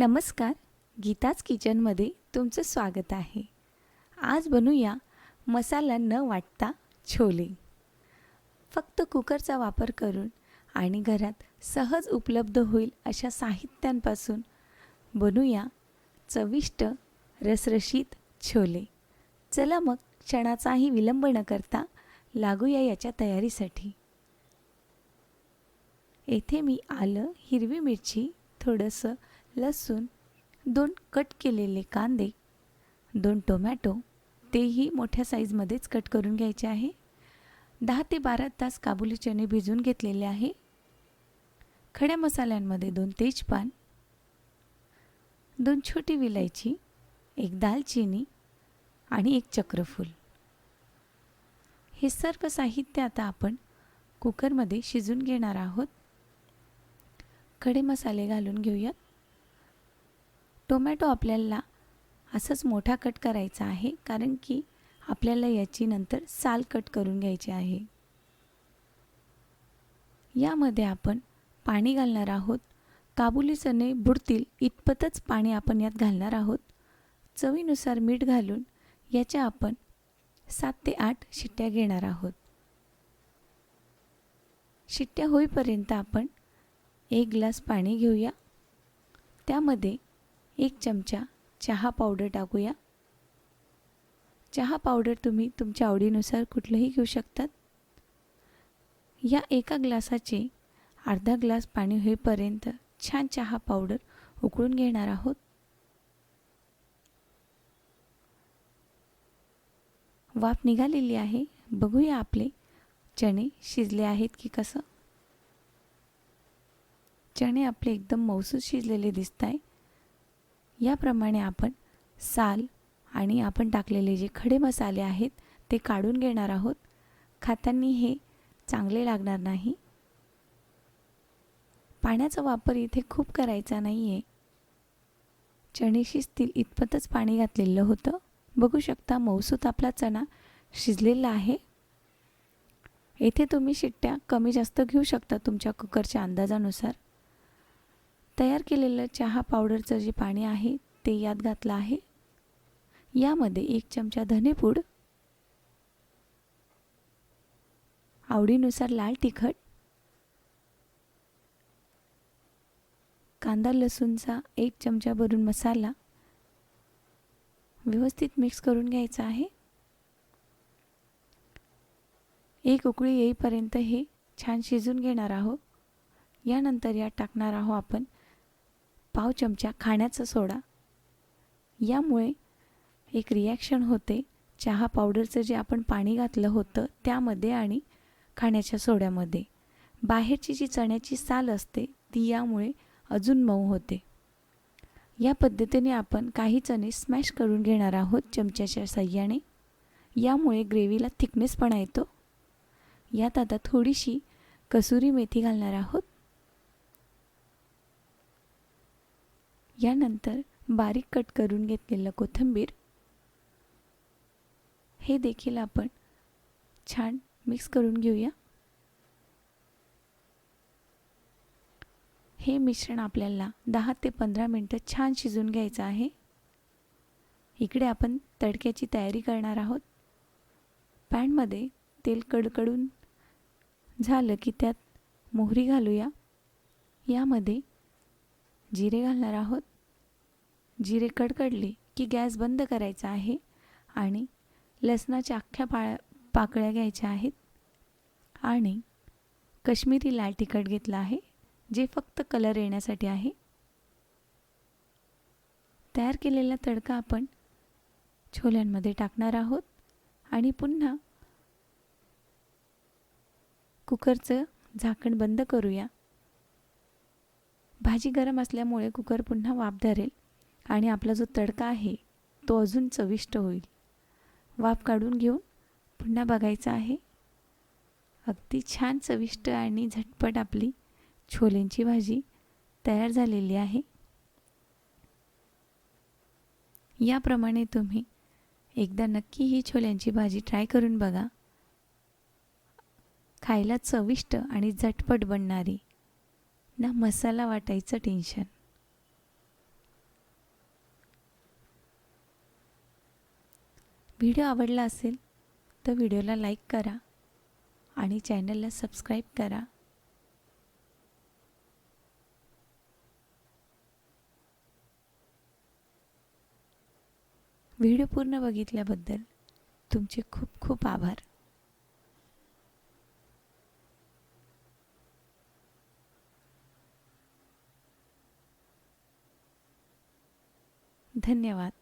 नमस्कार. गीताज किचनमध्ये तुमचं स्वागत आहे. आज बनूया मसाला न वाटता छोले. फक्त कुकरचा वापर करून आणि घरात सहज उपलब्ध होईल अशा साहित्यांपासून बनूया चविष्ट रसरशीत छोले. चला मग क्षणाचाही विलंब न करता लागूया याच्या तयारीसाठी. येथे मी आलं हिरवी मिरची थोडंसं लसूण दोन कट केलेले कांदे दोन टोमॅटो तेही मोठ्या साईजमध्येच कट करून घ्यायचे आहे. दहा ते बारा तास काबुली चणे भिजून घेतलेले आहे. खड्या मसाल्यांमध्ये दोन तेजपान दोन छोटी विलायची एक दालचिनी आणि एक चक्रफूल. हे सर्व साहित्य आता आपण कुकरमध्ये शिजून घेणार आहोत. खडे मसाले घालून घेऊयात. टोमॅटो आपल्याला असंच मोठा कट करायचा आहे कारण की आपल्याला याची नंतर साल कट करून घ्यायची आहे. यामध्ये आपण पाणी घालणार आहोत. काबुली चणे बुडतील इतपतच पाणी आपण यात घालणार आहोत. चवीनुसार मीठ घालून याच्या आपण सात ते आठ शिट्ट्या घेणार आहोत. शिट्ट्या होईपर्यंत आपण एक ग्लास पाणी घेऊया. त्यामध्ये एक चमचा चहा पावडर टाकूया. चहा पावडर तुम्ही तुमच्या आवडीनुसार कुठलंही घेऊ शकतात. या एका ग्लासाचे अर्धा ग्लास पाणी होईपर्यंत छान चहा पावडर उकळून घेणार आहोत. वाफ निघालेली आहे. बघूया आपले चणे शिजले आहेत की कसं? चणे आपले एकदम मौसूद शिजलेले दिसत आहे याप्रमाणे आपण साल आणि आपण टाकलेले जे खडे मसाले आहेत ते काढून घेणार आहोत. खातांनी हे चांगले लागणार नाही. पाण्याचा वापर इथे खूप करायचा नाही आहे चणे शिजतील इतपतच पाणी घातलेलं होतं. बघू शकता मौसूत आपला चणा शिजलेला आहे. येथे तुम्ही शिट्ट्या कमी जास्त घेऊ शकता तुमच्या कुकरच्या अंदाजानुसार. तयार केलेलं चहा पावडरचं जे पाणी आहे ते यात घातलं आहे. यामध्ये एक चमचा धनेपूड आवडीनुसार लाल तिखट कांदा लसूणचा एक चमचा भरून मसाला व्यवस्थित मिक्स करून घ्यायचा आहे. एक उकळी येईपर्यंत हे छान शिजून घेणार आहोत. यानंतर यात टाकणार आहोत आपण पाव चमचा खाण्याचा सोडा. यामुळे एक रिॲक्शन होते. चहा पावडरचं जे आपण पाणी घातलं होतं त्यामध्ये आणि खाण्याच्या सोड्यामध्ये. बाहेरची जी चण्याची साल असते ती यामुळे अजून मऊ होते. या पद्धतीने आपण काही चणे स्मॅश करून घेणार आहोत चमच्याच्या सह्याने. यामुळे ग्रेव्हीला थिकनेसपणा येतो. यात आता थोडीशी कसुरी मेथी घालणार आहोत. यानंतर बारीक कट करून घेतलेलं कोथिंबीर. हे देखील आपण छान मिक्स करून घेऊया. हे मिश्रण आपल्याला दहा ते पंधरा मिनटं छान शिजून घ्यायचं आहे. इकडे आपण तडक्याची तयारी करणार आहोत. पॅनमध्ये तेल कडकडून झालं की त्यात मोहरी घालूया. यामध्ये जिरे घालणार आहोत. जिरे कडकडले की गॅस बंद करायचा आहे आणि लसणाच्या अख्ख्या पाळ पाकळ्या घ्यायच्या आहेत आणि कश्मीरी लाल तिखट घेतलं आहे जे फक्त कलर येण्यासाठी आहे. तयार केलेला तडका आपण छोल्यांमध्ये टाकणार आहोत आणि पुन्हा कुकरचं झाकण बंद करूया. भाजी गरम असल्यामुळे कुकर पुन्हा वाफ धरेल. आणि आपला जो तडका आहे तो अजून चविष्ट होईल. वाफ काढून घेऊन पुन्हा बघायचा आहे. अगदी छान चविष्ट आणि झटपट आपली छोल्यांची भाजी तयार झालेली आहे. याप्रमाणे तुम्ही एकदा नक्की ही छोल्यांची भाजी ट्राय करून बघा. खायला चविष्ट आणि झटपट बनणारी. ना मसाला वाटायचं टेन्शन. व्हिडिओ आवडला असेल तर व्हिडिओला लाईक करा आणि चॅनलला सबस्क्राईब करा. व्हिडिओ पूर्ण बघितल्याबद्दल तुमचे खूप खूप आभार. धन्यवाद.